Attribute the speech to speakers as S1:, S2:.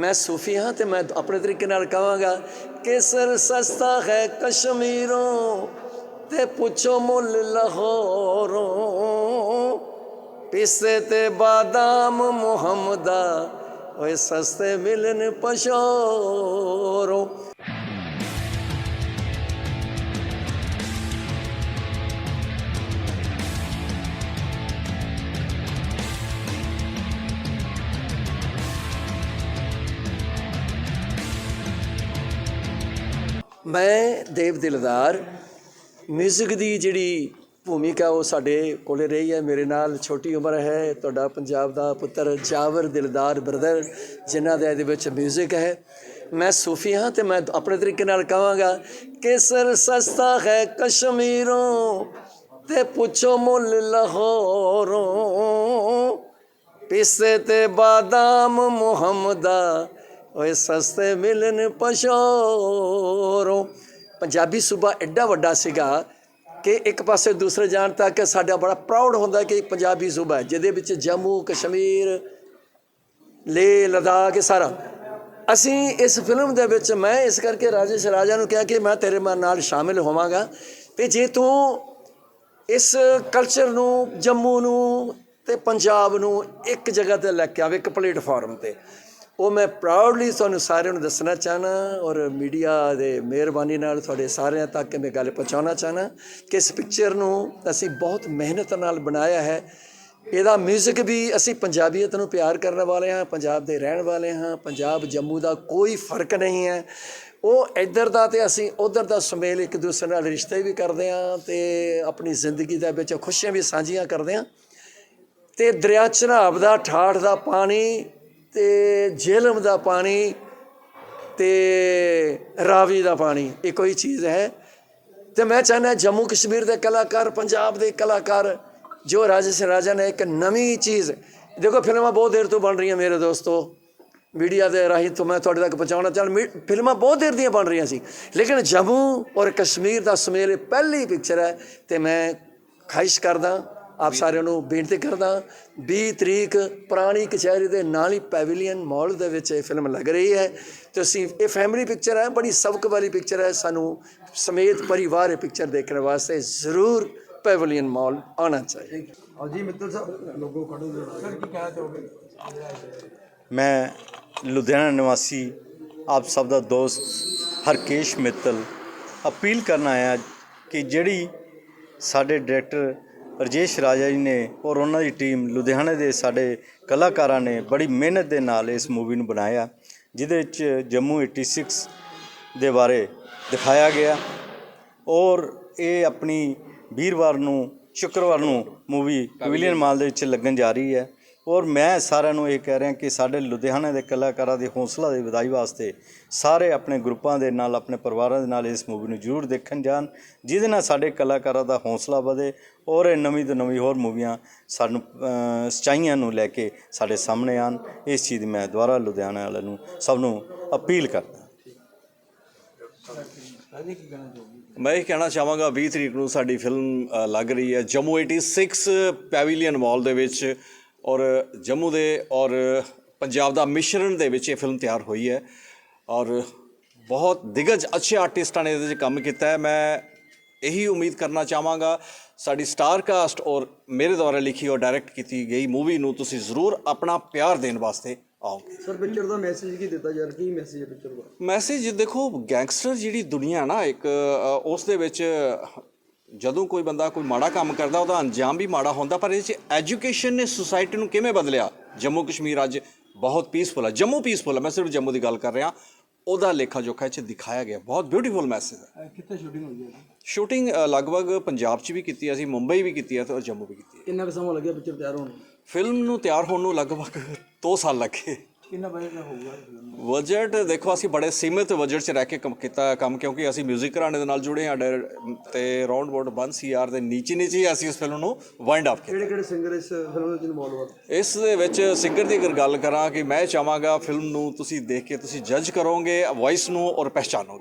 S1: ਮੈਂ ਸੂਫੀ ਹਾਂ ਤੇ ਮੈਂ ਆਪਣੇ ਤਰੀਕੇ ਨਾਲ ਕਹਾਂਗਾ, ਕੇਸਰ ਸਸਤਾ ਹੈ ਕਸ਼ਮੀਰੋਂ ਤੇ ਪੁੱਛੋ ਮੁੱਲ ਲਾਹੌਰੋਂ। ਪਿੱਸੇ ਤੇ ਬਾਦਾਮ ਮੁਹੰਮਦਾ, ਓਏ ਸਸਤੇ ਮਿਲਨ ਪਸ਼ੋਰੋਂ ਮੈਂ ਦੇਵ ਦਿਲਦਾਰ ਮਿਊਜ਼ਿਕ ਦੀ ਜਿਹੜੀ ਭੂਮਿਕਾ ਉਹ ਸਾਡੇ ਕੋਲੇ ਰਹੀ ਹੈ, ਮੇਰੇ ਨਾਲ ਛੋਟੀ ਉਮਰ ਹੈ, ਤੁਹਾਡਾ ਪੰਜਾਬ ਦਾ ਪੁੱਤਰ ਜਾਵਰ ਦਿਲਦਾਰ ਬ੍ਰਦਰ ਜਿਨ੍ਹਾਂ ਦੇ ਇਹਦੇ ਵਿੱਚ ਮਿਊਜ਼ਿਕ ਹੈ। ਮੈਂ ਸੂਫੀ ਹਾਂ ਤੇ ਮੈਂ ਆਪਣੇ ਤਰੀਕੇ ਨਾਲ ਕਹਾਂਗਾ ਕੇਸਰ ਸਸਤਾ ਹੈ ਕਸ਼ਮੀਰੋਂ ਤੇ ਪੁੱਛੋ ਮੁੱਲ ਲਾਹੌਰੋਂ। ਪਿਸੇ ਤੇ ਬਾਦਾਮ ਮੁਹੰਮਦਾ ਓਏ ਸਸਤੇ ਮਿਲਨ ਪਸ਼ੋਰੋਂ ਪੰਜਾਬੀ ਸੂਬਾ ਐਡਾ ਵੱਡਾ ਸੀਗਾ ਕਿ ਇੱਕ ਪਾਸੇ ਦੂਸਰੇ ਜਾਣ ਤੱਕ ਸਾਡਾ ਬੜਾ ਪ੍ਰਾਊਡ ਹੁੰਦਾ ਕਿ ਪੰਜਾਬੀ ਸੂਬਾ ਹੈ, ਜਿਹਦੇ ਵਿੱਚ ਜੰਮੂ, ਕਸ਼ਮੀਰ ਲੇ ਲਦਾਖ ਇਹ ਸਾਰਾ। ਅਸੀਂ ਇਸ ਫਿਲਮ ਦੇ ਵਿੱਚ, ਮੈਂ ਇਸ ਕਰਕੇ ਰਾਜੇਸ਼ ਰਾਜਾ ਨੂੰ ਕਿਹਾ ਕਿ ਮੈਂ ਤੇਰੇ ਨਾਲ ਸ਼ਾਮਿਲ ਹੋਵਾਂਗਾ ਤੇ ਜੇ ਤੂੰ ਇਸ ਕਲਚਰ ਨੂੰ, ਜੰਮੂ ਨੂੰ ਤੇ ਪੰਜਾਬ ਨੂੰ ਇੱਕ ਜਗ੍ਹਾ ਤੇ ਲੈ ਕੇ ਆਵੇ, ਇੱਕ ਪਲੇਟਫਾਰਮ ਤੇ। ਉਹ ਮੈਂ ਪ੍ਰਾਊਡਲੀ ਤੁਹਾਨੂੰ ਸਾਰਿਆਂ ਨੂੰ ਦੱਸਣਾ ਚਾਹਨਾ ਔਰ ਮੀਡੀਆ ਦੇ ਮਿਹਰਬਾਨੀ ਨਾਲ ਤੁਹਾਡੇ ਸਾਰਿਆਂ ਤੱਕ ਮੈਂ ਗੱਲ ਪਹੁੰਚਾਉਣਾ ਚਾਹਨਾ ਕਿ ਇਸ ਪਿਕਚਰ ਨੂੰ ਅਸੀਂ ਬਹੁਤ ਮਿਹਨਤ ਨਾਲ ਬਣਾਇਆ ਹੈ। ਇਹਦਾ 뮤직 ਵੀ ਅਸੀਂ ਪੰਜਾਬੀਅਤ ਨੂੰ ਪਿਆਰ ਕਰਨ ਵਾਲੇ ਹਾਂ, ਪੰਜਾਬ ਦੇ ਰਹਿਣ ਵਾਲੇ ਹਾਂ, ਪੰਜਾਬ, ਜੰਮੂ ਦਾ ਕੋਈ ਫ਼ਰਕ ਨਹੀਂ ਹੈ। ਉਹ ਇੱਧਰ ਦਾ ਤੇ ਅਸੀਂ ਉਧਰ ਦਾ ਸੁਮੇਲ ਇੱਕ ਦੂਸਰੇ ਨਾਲ ਰਿਸ਼ਤੇ ਵੀ ਕਰਦੇ ਹਾਂ ਤੇ ਆਪਣੀ ਜ਼ਿੰਦਗੀ ਦੇ ਵਿੱਚ ਖੁਸ਼ੀਆਂ ਵੀ ਸਾਂਝੀਆਂ ਕਰਦੇ ਹਾਂ। ਤੇ ਦਰਿਆ ਚਨਾਬ ਦਾ, ਠਾਠ ਦਾ ਪਾਣੀ ਤੇ ਜੇਲਮ ਦਾ ਪਾਣੀ ਤੇ ਰਾਵੀ ਦਾ ਪਾਣੀ ਇੱਕੋ ਹੀ ਚੀਜ਼ ਹੈ। ਤੇ ਮੈਂ ਚਾਹੁੰਦਾ ਜੰਮੂ ਕਸ਼ਮੀਰ ਦੇ ਕਲਾਕਾਰ, ਪੰਜਾਬ ਦੇ ਕਲਾਕਾਰ, ਜੋ ਰਾਜੇਸ਼ ਰਾਜਾ ਨੇ ਇੱਕ ਨਵੀਂ ਚੀਜ਼, ਦੇਖੋ ਫਿਲਮਾਂ ਬਹੁਤ ਦੇਰ ਤੋਂ ਬਣ ਰਹੀਆਂ ਮੇਰੇ ਦੋਸਤੋ। ਮੀਡੀਆ ਦੇ ਰਾਹੀਂ ਤੋਂ ਮੈਂ ਤੁਹਾਡੇ ਤੱਕ ਪਹੁੰਚਾਉਣਾ ਚਾਹੁੰਦਾ, ਮੀ- ਫਿਲਮਾਂ ਬਹੁਤ ਦੇਰ ਦੀਆਂ ਬਣ ਰਹੀਆਂ ਸੀ। ਲੇਕਿਨ ਜੰਮੂ ਔਰ ਕਸ਼ਮੀਰ ਦਾ ਸੁਮੇਲ ਪਹਿਲੀ ਪਿਕਚਰ ਹੈ, ਤੇ ਮੈਂ ਖਾਹਿਸ਼ ਕਰਦਾ ਆਪ ਸਾਰਿਆਂ ਨੂੰ ਬੇਨਤੀ ਕਰਦਾ 20 ਤਰੀਕ ਪੁਰਾਣੀ ਕਚਹਿਰੀ ਦੇ ਨਾਲ ਹੀ ਪੈਵਿਲੀਅਨ ਮਾਲ ਦੇ ਵਿੱਚ ਇਹ ਫਿਲਮ ਲੱਗ ਰਹੀ ਹੈ। ਤੁਸੀਂ ਇਹ ਫੈਮਿਲੀ ਪਿਕਚਰ ਹੈ ਬੜੀ ਸਬਕ ਵਾਲੀ ਪਿਕਚਰ ਹੈ ਸਾਨੂੰ ਸਮੇਤ ਪਰਿਵਾਰ ਇਹ ਪਿਕਚਰ ਦੇਖਣ ਵਾਸਤੇ ਜ਼ਰੂਰ ਪੈਵਿਲੀਅਨ ਮਾਲ ਆਉਣਾ ਚਾਹੀਏ
S2: ਅਜੀ ਮਿੱਤਲ ਸਾਹਿਬ ਲੋਗੋ ਕੱਢੋ ਸਰ ਕੀ ਕਹਿਣਾ ਚਾਹੋਗੇ?
S3: ਮੈਂ ਲੁਧਿਆਣਾ ਨਿਵਾਸੀ ਆਪ ਸਭ ਦਾ ਦੋਸਤ ਹਰਕੇਸ਼ ਮਿੱਤਲ ਅਪੀਲ ਕਰਨ ਆਇਆ ਕਿ ਜਿਹੜੀ ਸਾਡੇ ਡਾਇਰੈਕਟਰ ਰਜੇਸ਼ ਰਾਜਾ ਜੀ ਨੇ ਔਰ ਉਹਨਾਂ ਦੀ ਟੀਮ ਲੁਧਿਆਣੇ ਦੇ ਸਾਡੇ ਕਲਾਕਾਰਾਂ ਨੇ ਬੜੀ ਮਿਹਨਤ ਦੇ ਨਾਲ ਇਸ ਮੂਵੀ ਨੂੰ ਬਣਾਇਆ, ਜਿਹਦੇ ਵਿੱਚ ਜੰਮੂ 86 ਦੇ ਬਾਰੇ ਦਿਖਾਇਆ ਗਿਆ ਔਰ ਇਹ ਆਪਣੀ ਵੀਰਵਾਰ ਨੂੰ, ਸ਼ੁੱਕਰਵਾਰ ਨੂੰ ਮੂਵੀ ਪਵੀਲੀਅਨ ਮਾਲ ਦੇ ਵਿੱਚ ਲੱਗਣ ਜਾ ਰਹੀ ਹੈ। ਔਰ ਮੈਂ ਸਾਰਿਆਂ ਨੂੰ ਇਹ ਕਹਿ ਰਿਹਾ ਕਿ ਸਾਡੇ ਲੁਧਿਆਣਾ ਦੇ ਕਲਾਕਾਰਾਂ ਦੇ ਹੌਸਲਾ ਦੀ ਵਧਾਈ ਵਾਸਤੇ ਸਾਰੇ ਆਪਣੇ ਗਰੁੱਪਾਂ ਦੇ ਨਾਲ ਆਪਣੇ ਪਰਿਵਾਰਾਂ ਦੇ ਨਾਲ ਇਸ ਮੂਵੀ ਨੂੰ ਜ਼ਰੂਰ ਦੇਖਣ ਜਾਣ ਜਿਹਦੇ ਨਾਲ ਸਾਡੇ ਕਲਾਕਾਰਾਂ ਦਾ ਹੌਸਲਾ ਵਧੇ ਔਰ ਇਹ ਨਵੀਂ ਤੋਂ ਨਵੀਂ ਹੋਰ ਮੂਵੀਆਂ ਸਾਨੂੰ ਸੱਚਾਈਆਂ ਨੂੰ ਲੈ ਕੇ ਸਾਡੇ ਸਾਹਮਣੇ ਆਣ। ਇਸ ਚੀਜ਼ ਦੀ ਮੈਂ ਦੁਬਾਰਾ ਲੁਧਿਆਣਾ ਵਾਲਿਆਂ ਨੂੰ ਸਭ ਨੂੰ ਅਪੀਲ ਕਰਦਾ
S4: ਮੈਂ ਇਹ ਕਹਿਣਾ ਚਾਹਾਂਗਾ 20 ਤਰੀਕ ਨੂੰ ਸਾਡੀ ਫਿਲਮ ਲੱਗ ਰਹੀ ਹੈ ਜੰਮੂ 86 ਪੈਵਿਲੀਅਨ ਮਾਲ ਦੇ ਵਿੱਚ ਔਰ ਜੰਮੂ ਦੇ ਔਰ ਪੰਜਾਬ ਦਾ ਮਿਸ਼ਰਣ ਦੇ ਵਿੱਚ ਇਹ ਫਿਲਮ ਤਿਆਰ ਹੋਈ ਹੈ ਔਰ ਬਹੁਤ ਦਿਗਜ ਅੱਛੇ ਆਰਟਿਸਟਾਂ ਨੇ ਇਹਦੇ ਵਿੱਚ ਕੰਮ ਕੀਤਾ ਹੈ। ਮੈਂ ਇਹੀ ਉਮੀਦ ਕਰਨਾ ਚਾਹਾਂਗਾ ਸਾਡੀ ਸਟਾਰ ਕਾਸਟ ਔਰ ਮੇਰੇ ਦੁਆਰਾ ਲਿਖੀ ਔਰ ਡਾਇਰੈਕਟ ਕੀਤੀ ਗਈ ਮੂਵੀ ਨੂੰ ਤੁਸੀਂ ਜ਼ਰੂਰ ਆਪਣਾ ਪਿਆਰ ਦੇਣ ਵਾਸਤੇ ਆਓਗੇ
S2: ਸਰ ਪਿਕਚਰ ਦਾ ਮੈਸੇਜ ਕੀ ਦਿੱਤਾ ਯਾਰ ਕੀ ਮੈਸੇਜ ਹੈ ਪਿਕਚਰ ਦਾ?
S4: ਮੈਸੇਜ ਦੇਖੋ ਗੈਂਗਸਟਰ ਜਿਹੜੀ ਦੁਨੀਆ ਨਾ ਇੱਕ ਉਸ ਦੇ ਵਿੱਚ ਜਦੋਂ ਕੋਈ ਬੰਦਾ ਕੋਈ ਮਾੜਾ ਕੰਮ ਕਰਦਾ ਉਹਦਾ ਅੰਜਾਮ ਵੀ ਮਾੜਾ ਹੁੰਦਾ ਪਰ ਇਹ ਚ ਐਜੂਕੇਸ਼ਨ ਨੇ ਸੁਸਾਇਟੀ ਨੂੰ ਕਿਵੇਂ ਬਦਲਿਆ? ਜੰਮੂ ਕਸ਼ਮੀਰ ਅੱਜ ਬਹੁਤ ਪੀਸਫੁਲ ਹੈ। ਜੰਮੂ ਪੀਸਫੁਲ ਹੈ। ਮੈਂ ਸਿਰਫ ਜੰਮੂ ਦੀ ਗੱਲ ਕਰ ਰਿਹਾ। ਉਹਦਾ ਲੇਖਾ ਜੋਖਾ ਚ ਦਿਖਾਇਆ ਗਿਆ। ਬਹੁਤ ਬਿਊਟੀਫੁਲ ਮੈਸੇਜ ਹੈ।
S2: ਕਿੱਥੇ ਸ਼ੂਟਿੰਗ ਹੋਈ ਹੈ
S4: ਸ਼ੂਟਿੰਗ ਲਗਭਗ ਪੰਜਾਬ 'ਚ ਵੀ ਕੀਤੀ ਹੈ। ਅਸੀਂ ਮੁੰਬਈ ਵੀ ਕੀਤੀ ਹੈ ਤੇ ਜੰਮੂ ਵੀ ਕੀਤੀ ਹੈ।
S2: ਕਿੰਨਾ ਕੁ ਸਮਾਂ ਲੱਗਿਆ ਪਿਕਚਰ ਤਿਆਰ ਹੋਣ ਨੂੰ?
S4: ਫਿਲਮ ਨੂੰ ਤਿਆਰ ਹੋਣ ਨੂੰ ਲਗਭਗ 2 ਸਾਲ ਲੱਗੇ।
S2: ਕਿੰਨਾ ਬਜਟ ਹੋਊਗਾ?
S4: ਬਜਟ ਦੇਖੋ ਅਸੀਂ ਬੜੇ ਸੀਮਿਤ ਬਜਟ 'ਚ ਰਹਿ ਕੇ ਕੰਮ ਕੀਤਾ ਕੰਮ ਕਿਉਂਕਿ ਅਸੀਂ 뮤직 ਘਰਾਣੇ ਦੇ ਨਾਲ ਜੁੜੇ ਹਾਂ ਤੇ ਰਾਉਂਡ ਅਬਾਊਟ 1 ਸੀਆਰ ਦੇ ਨੀਚੇ ਨੀਚੇ ਅਸੀਂ ਇਸ ਫਿਲਮ ਨੂੰ ਵਾਈਂਡ ਅਪ ਕੀਤਾ।
S2: ਕਿਹੜੇ ਕਿਹੜੇ ਸਿੰਗਰ ਇਸ ਫਿਲਮ ਵਿੱਚ ਇਨਵੋਲਵ ਆ
S4: ਇਸ ਦੇ ਵਿੱਚ ਸਿੰਗਰ ਦੀ ਅਗਰ ਗੱਲ ਕਰਾਂ ਕਿ ਮੈਂ ਚਾਹਾਂਗਾ ਫਿਲਮ ਨੂੰ ਤੁਸੀਂ ਦੇਖ ਕੇ ਤੁਸੀਂ ਜੱਜ ਕਰੋਗੇ ਵੌਇਸ ਨੂੰ ਔਰ ਪਹਿਚਾਨੋਗੇ।